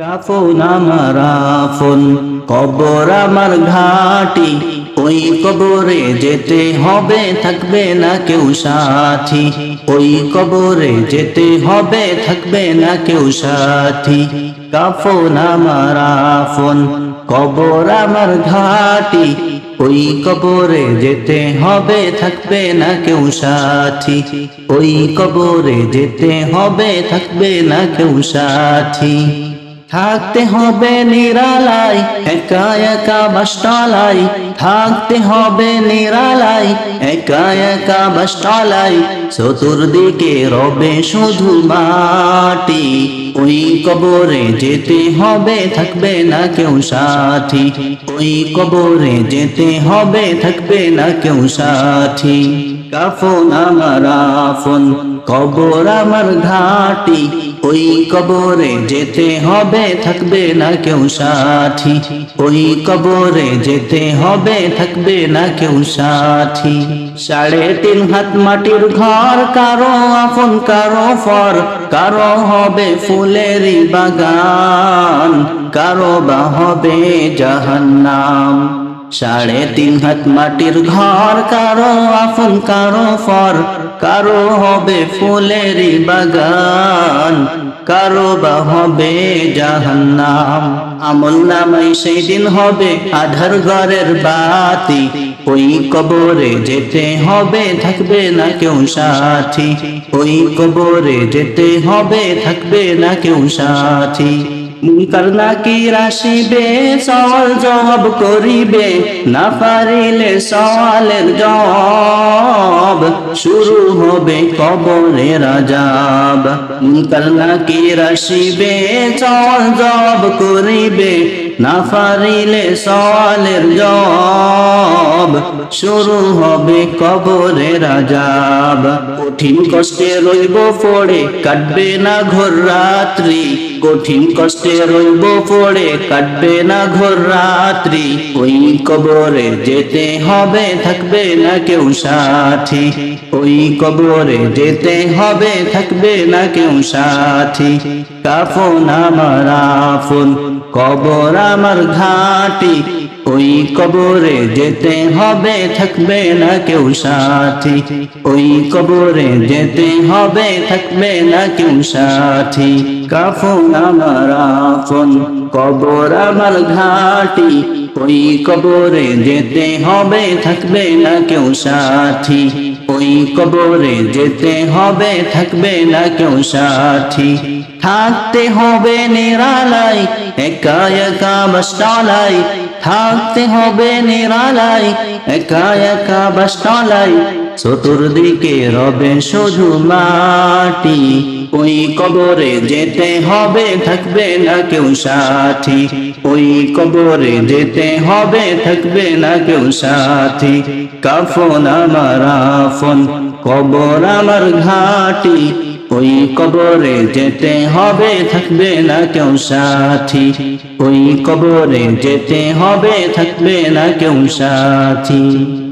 কাফন আমার আফন, কবর আমার ঘাটি, ওই কবরে যেতে হবে, থাকবে না কেউ সাথী। ওই কবরে যেতে হবে, থাকবে না কেউ সাথী। কাফন আমার আফন, কবর আমার ঘাটি, ওই কবরে যেতে হবে, থাকবে না কেউ সাথী। ওই কবরে যেতে হবে, থাকবে না কেউ সাথী। থাকতে হবে নিরালাই, একা একা বাসটালাই। থাকতে হবে নিরালাই, একা একা বাসটালাই। চতুর্দিকে রবে শুধু মাটি, ওই কবরে যেতে হবে থাকবে না কেউ সাথী। ওই কবরে যেতে হবে থাকবে না কেউ সাথী। কাফন আমার আফন, কবর আমার ঘাটি। ওই কবরে যেতে হবে, থাকবে না কেউ সাথী। ওই কবরে যেতে হবে, থাকবে না কেউ সাথী। সাড়ে তিন হাত মাটির ঘর, কারও আফন, কারও ফর। কারও হবে ফুলেরই বাগান, কারও বা হবে জাহান্নাম। সাড়ে তিন হাত মাটির ঘর, কারও আপন কারও ফর, কারও হবে ফুলেরই বাগান, কারও বা হবে জাহান্নাম। আমল নামাই সেই দিন হবে আধার ঘরের বাতি, ওই কবরে যেতে হবে থাকবে না কেউ সাথী, ওই কবরে যেতে হবে থাকবে না কেউ সাথী। মুনকার নাকি রাশিবে, সওয়াল জবাব করিবে। না পারিলে সওয়ালের জবাব শুরু হবে কবরের আজাব মুনকার নাকি রাশিবে, সওয়াল জবাব করিবে। না পারিলে সওয়ালের জবাব শুরু হবে কবরের আজাব কঠিন কষ্টে রইব পড়ে, কাটবে না ঘোর রাত্রি। কঠিন কষ্টে রইব, পড়ে কাটবে না ঘোর রাত্রি। ওই কবরে যেতে হবে, থাকবে না কেউ সাথী। ওই কবরে যেতে হবে, থাকবে না কেউ সাথী। কাফন আমার আফন কবর আমার ঘাটি। ওই কবরে যেতে হবে, থাকবে না কেউ সাথী। ওই কবরে যেতে হবে, থাকবে না কেউ সাথী। কাফন আমার আফন কবর আমার ঘাটি ওই কবরে যেতে হবে থাকবে না কেউ সাথী ওই কবরে যেতে হবে থাকবে না কেউ সাথী থাকতে হবে নিরালাই একা একা বাসটালাই থাকতে হবে নিরালাই একা একা বাসটালাই চতুর্দিকে রবে শুধু মাটি, ওই কবরে যেতে হবে থাকবে না কেউ সাথী। ওই কবরে যেতে হবে থাকবে না কেউ সাথী। কাফন আমার আফন, কবর আমার ঘাটি, ওই কবরে যেতে হবে থাকবে না কেউ সাথী। ওই কবরে যেতে হবে থাকবে না কেউ সাথী।